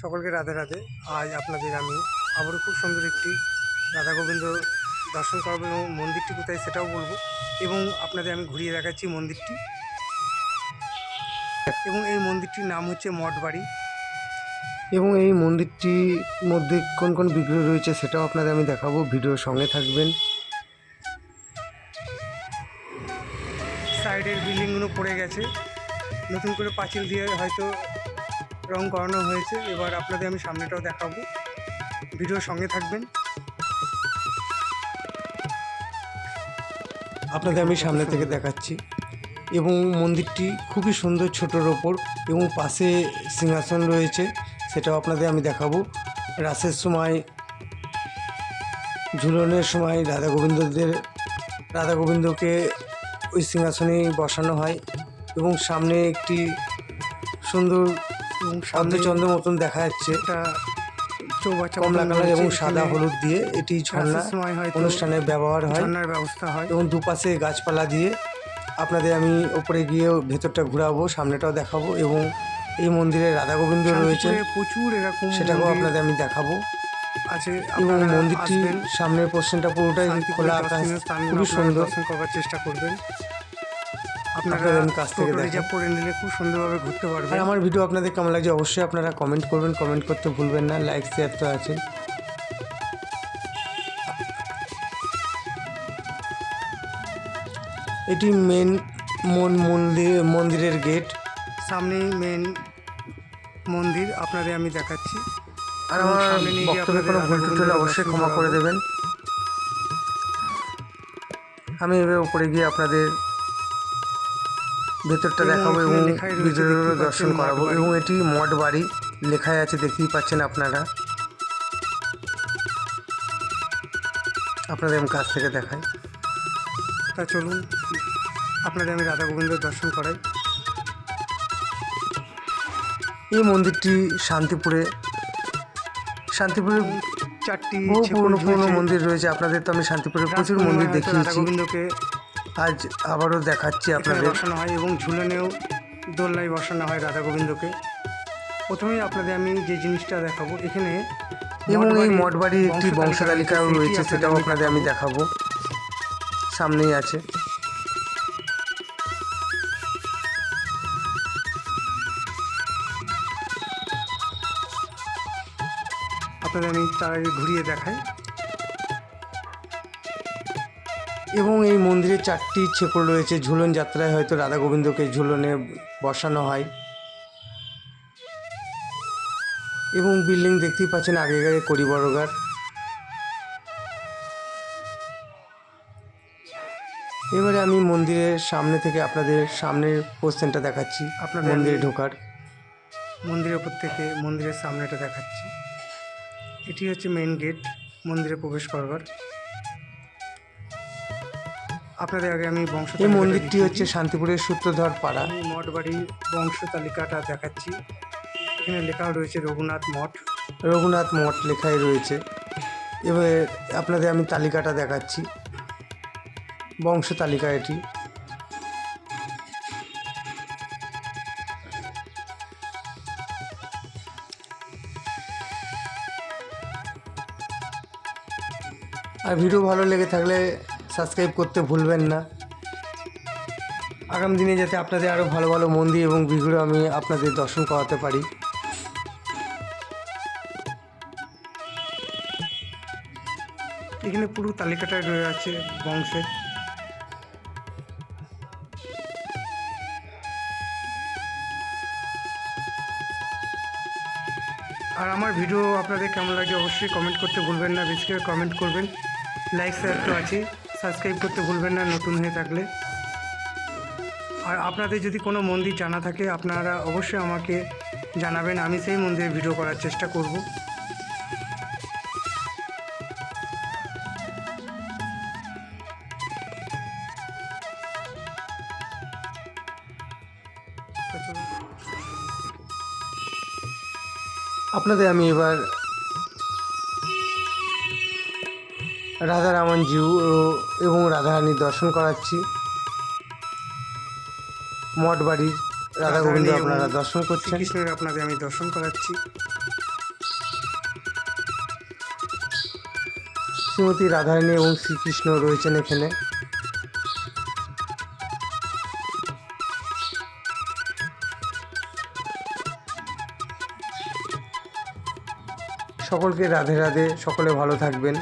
সকলকে রাধে রাধে। আজ আপনাদের আমি আবারও খুব সুন্দর একটি রাধা গোবিন্দ দর্শন করাবো এবং মন্দিরটি কোথায় সেটাও বলব এবং আপনাদের আমি ঘুরিয়ে দেখাচ্ছি মন্দিরটি। এবং এই মন্দিরটির নাম হচ্ছে মঠবাড়ি। এবং এই মন্দিরটির মধ্যে কোন কোন বিগ্রহ রয়েছে সেটাও আপনাদের আমি দেখাবো। ভিডিওর সঙ্গে থাকবেন। সাইডের বিল্ডিংগুলো পড়ে গেছে। নতুন করে পাঁচিল দিয়ে হয়তো রং করানো হয়েছে, এবার আপনাদের আমি সামনেটাও দেখাবো। ভিডিওর সঙ্গে থাকবেন। আপনাদের আমি সামনে থেকে দেখাচ্ছি। এবং মন্দিরটি খুবই সুন্দর ছোটোর ওপর এবং পাশে সিংহাসন রয়েছে, সেটাও আপনাদের আমি দেখাবো। রাসের সময়, ঝুলনের সময় রাধা গোবিন্দদের, রাধা গোবিন্দকে ওই সিংহাসনে বসানো হয় এবং সামনে একটি সুন্দর অর্ধচন্দ্র মতন দেখা যাচ্ছে। চৌবাচ্চা কমলা কালার এবং সাদা হলুদ দিয়ে এটি ঝর্ণা অনুষ্ঠানে ব্যবহার হয়। ঝর্ণার ব্যবস্থা হয়। এবং দুপাশে গাছপালা দিয়ে আপনাদের আমি ওপরে গিয়ে ভেতরটা ঘোরাবো সামনেটাও দেখাবো এবং এই মন্দিরে রাধা গোবিন্দ রয়েছে প্রচুর এরকম সেটাকেও আপনাদের আমি দেখাবো। আছে এবং মন্দিরটি সামনের পোর্শনটা পুরোটাই খোলা আকাশ। খুবই সুন্দর। দর্শন করার চেষ্টা করবেন। আপনারা কাছ থেকে। রিজার্ভ করে নিলে খুব সুন্দরভাবে ঘুরতে আর পারবেন আমার ভিডিও আপনাদের কেমন লাগছে অবশ্যই আপনারা কমেন্ট করবেন কমেন্ট করতে ভুলবেন না লাইক শেয়ার তো আছে এটি মেন মন মন্দির মন্দিরের গেট সামনেই মেন মন্দির আপনাদের আমি দেখাচ্ছি। আর আমার বক্তব্যে কোনো ভুল হলে অবশ্যই ক্ষমা করে দেবেন। আমি এবার উপরে গিয়ে আপনাদের ভেতরটা দেখাবো এবং দেখতেই দর্শন করাবো। এবং এটি মঠ বাড়ি লেখাই আছে দেখতেই পাচ্ছেন আপনারা। আপনাদের আমি কাছ থেকে দেখাই। তা চলুন আপনাদের আমি রাধা গোবিন্দের দর্শন করাই। এই মন্দিরটি শান্তিপুরে শান্তিপুরে চারটি পুরনো পুরনো মন্দির রয়েছে। আপনাদের তো আমি শান্তিপুরে প্রচুর মন্দির দেখিয়েছি। গোবিন্দকে আজ আবারও দেখাচ্ছি আপনাদের। বসানো হয় এবং ঝুলনেও দোলনায় বসানো হয় রাধা গোবিন্দকে। প্রথমেই আপনাদের আমি যে জিনিসটা দেখাবো এখানে এবং এই মঠবাড়ির একটি বংশতালিকা বংশতালিকাও রয়েছে সেটাও আপনাদের আমি দেখাবো। সামনেই আছে। আপনাদের আমি তার আগে ঘুরিয়ে দেখাই। এবং এই মন্দিরে চারটি ছেকড় রয়েছে। ঝুলন যাত্রায় হয়তো রাধা গোবিন্দকে ঝুলনে বসানো হয়। এবং বিল্ডিং দেখতেই পাচ্ছেন আগেকার করিবরগার। এবারে আমি মন্দিরের সামনে থেকে আপনাদের সামনের পোস্টেনটা দেখাচ্ছি। আপনার মন্দিরে ঢোকার। মন্দিরের ওপর থেকে মন্দিরের সামনেটা দেখাচ্ছি। এটি হচ্ছে মেইন গেট মন্দিরে প্রবেশ করবার। আপনাদের আগে আমি বংশ এই মন্দিরটি হচ্ছে শান্তিপুরের সূত্রধর পাড়া। আমি মঠবাড়ির বংশ তালিকাটা দেখাচ্ছি। এখানে লেখা রয়েছে রঘুনাথ মঠ। রঘুনাথ মঠ লেখাই রয়েছে। এবার আপনাদের আমি তালিকাটা দেখাচ্ছি। বংশ তালিকা এটি। আর ভিডিও ভালো লেগে থাকলে সাবস্ক্রাইব করতে ভুলবেন না। আগামী দিনে যাতে আপনাদের আরও ভালো ভালো মন্দির এবং ভিডিও আমি আপনাদের দর্শন করাতে পারি। এখানে পুরো তালিকাটা রয়ে আছে বংশের আর আমার ভিডিও আপনাদের কেমন লাগে অবশ্যই কমেন্ট করতে ভুলবেন না। বেশি করে কমেন্ট করবেন। লাইক শেয়ার তো আছে সাবস্ক্রাইব করতে ভুলবেন না, নতুন হয়ে থাকলে। আর আপনাদের যদি কোনো মন্দির জানা থাকে, আপনারা অবশ্যই আমাকে জানাবেন, আমি সেই মন্দিরে ভিডিও করার চেষ্টা করব। আপনাদের আমি এবার রাধা রামন জিউ এবং রাধারানীর দর্শন করাচ্ছি। মঠ বাড়ির রাধা গোবিন্দ আপনারা দর্শন করছেন। কৃষ্ণের আপনাদের আমি দর্শন করাচ্ছি। শ্রীমতী রাধারানী এবং শ্রীকৃষ্ণ রয়েছেন এখানে। সকলকে রাধে রাধে সকলে ভালো থাকবেন।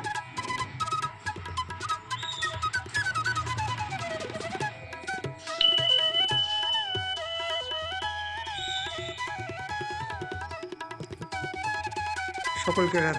A cualquiera.